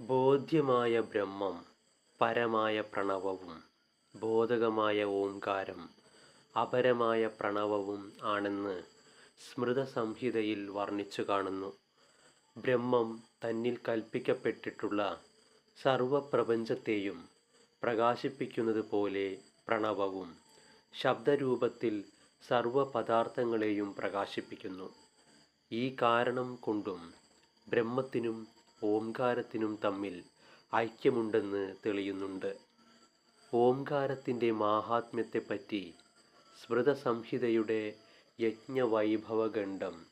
ബോധ്യമായ ബ്രഹ്മം പരമായ പ്രണവവും ബോധകമായ ഓംകാരം അപരമായ പ്രണവവും ആണെന്ന് സ്മൃതസംഹിതയിൽ വർണിച്ചു കാണുന്നു. ബ്രഹ്മം തന്നിൽ കൽപ്പിക്കപ്പെട്ടിട്ടുള്ള സർവപ്രപഞ്ചത്തെയും പ്രകാശിപ്പിക്കുന്നത് പോലെ പ്രണവവും ശബ്ദരൂപത്തിൽ സർവപദാർത്ഥങ്ങളെയും പ്രകാശിപ്പിക്കുന്നു. ഈ കാരണം കൊണ്ടും ബ്രഹ്മത്തിനും ഓംകാരത്തിനും തമ്മിൽ ഐക്യമുണ്ടെന്ന് തെളിയുന്നുണ്ട്. ഓംകാരത്തിന്റെ മാഹാത്മ്യത്തെപ്പറ്റി സ്മൃതസംഹിതയുടെ യജ്ഞവൈഭവഖണ്ഡം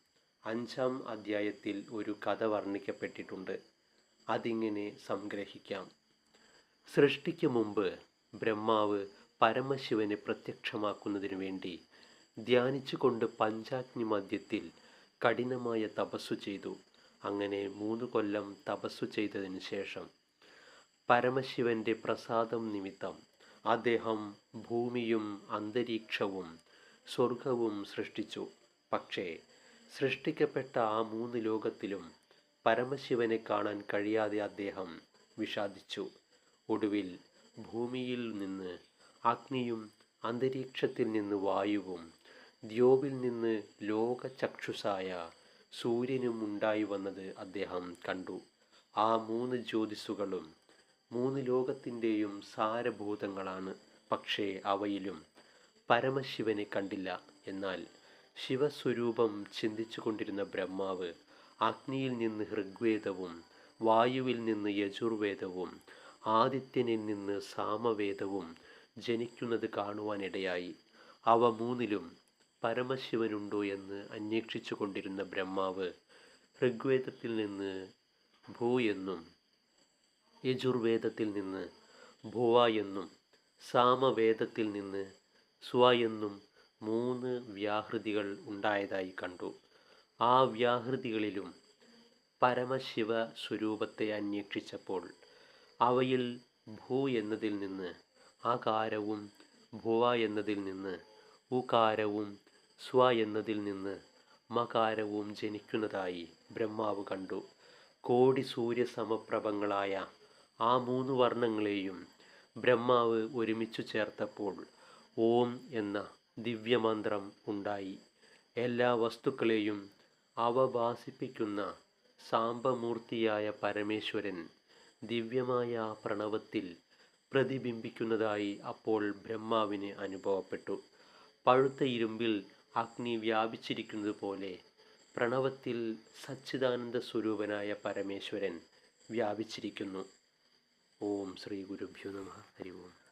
അഞ്ചാം അധ്യായത്തിൽ ഒരു കഥ വർണിക്കപ്പെട്ടിട്ടുണ്ട്. അതിങ്ങനെ സംഗ്രഹിക്കാം. സൃഷ്ടിക്ക് മുമ്പ് ബ്രഹ്മാവ് പരമശിവനെ പ്രത്യക്ഷമാക്കുന്നതിനു വേണ്ടി ധ്യാനിച്ചുകൊണ്ട് പഞ്ചാഗ്നി മധ്യത്തിൽ കഠിനമായ തപസ്സു ചെയ്തു. അങ്ങനെ മൂന്ന് കൊല്ലം തപസ്സു ചെയ്തതിന് ശേഷം പരമശിവന്റെ പ്രസാദം നിമിത്തം അദ്ദേഹം ഭൂമിയും അന്തരീക്ഷവും സ്വർഗവും സൃഷ്ടിച്ചു. പക്ഷേ സൃഷ്ടിക്കപ്പെട്ട ആ മൂന്ന് ലോകത്തിലും പരമശിവനെ കാണാൻ കഴിയാതെ അദ്ദേഹം വിഷാദിച്ചു. ഒടുവിൽ ഭൂമിയിൽ നിന്ന് അഗ്നിയും അന്തരീക്ഷത്തിൽ നിന്ന് വായുവും ദ്യോവിൽ നിന്ന് ലോകചക്ഷുസായ സൂര്യനും ഉണ്ടായി വന്നത് അദ്ദേഹം കണ്ടു. ആ മൂന്ന് ജ്യോതിസുകളും മൂന്ന് ലോകത്തിന്റെയും സാരഭൂതങ്ങളാണ്. പക്ഷേ അവയിലും പരമശിവനെ കണ്ടില്ല. എന്നാൽ ശിവസ്വരൂപം ചിന്തിച്ചു കൊണ്ടിരുന്ന ബ്രഹ്മാവ് അഗ്നിയിൽ നിന്ന് ഋഗ്വേദവും വായുവിൽ നിന്ന് യജുർവേദവും ആദിത്യനിൽ നിന്ന് സാമവേദവും ജനിക്കുന്നത് കാണുവാനിടയായി. അവ മൂന്നിലും പരമശിവനുണ്ടോ എന്ന് അന്വേഷിച്ചു കൊണ്ടിരുന്ന ബ്രഹ്മാവ് ഋഗ്വേദത്തിൽ നിന്ന് ഭൂ എന്നും യജുർവേദത്തിൽ നിന്ന് ഭുവ എന്നും സാമവേദത്തിൽ നിന്ന് സ്വ എന്നും മൂന്ന് വ്യാഹൃതികൾ ഉണ്ടായതായി കണ്ടു. ആ വ്യാഹൃതികളിലും പരമശിവ സ്വരൂപത്തെ അന്വേഷിച്ചപ്പോൾ അവയിൽ ഭൂ എന്നതിൽ നിന്ന് ആകാരവും ഭുവ എന്നതിൽ നിന്ന് ഉകാരവും സ്വ എന്നതിൽ നിന്ന് മകാരവും ജനിക്കുന്നതായി ബ്രഹ്മാവ് കണ്ടു. കോടി സൂര്യസമപ്രഭങ്ങളായ ആ മൂന്ന് വർണങ്ങളെയും ബ്രഹ്മാവ് ഒരുമിച്ചു ചേർത്തപ്പോൾ ഓം എന്ന ദിവ്യമന്ത്രം ഉണ്ടായി. എല്ലാ വസ്തുക്കളെയും അവഭാസിപ്പിക്കുന്ന സാമ്പമൂർത്തിയായ പരമേശ്വരൻ ദിവ്യമായ പ്രണവത്തിൽ പ്രതിബിംബിക്കുന്നതായി അപ്പോൾ ബ്രഹ്മാവിന് അനുഭവപ്പെട്ടു. പഴുത്ത ഇരുമ്പിൽ അഗ്നി വ്യാപിച്ചിരിക്കുന്നത് പോലെ പ്രണവത്തിൽ സച്ചിദാനന്ദ സ്വരൂപനായ പരമേശ്വരൻ വ്യാപിച്ചിരിക്കുന്നു. ഓം ശ്രീ ഗുരുഭ്യോ നമ. ഹരി ഓം.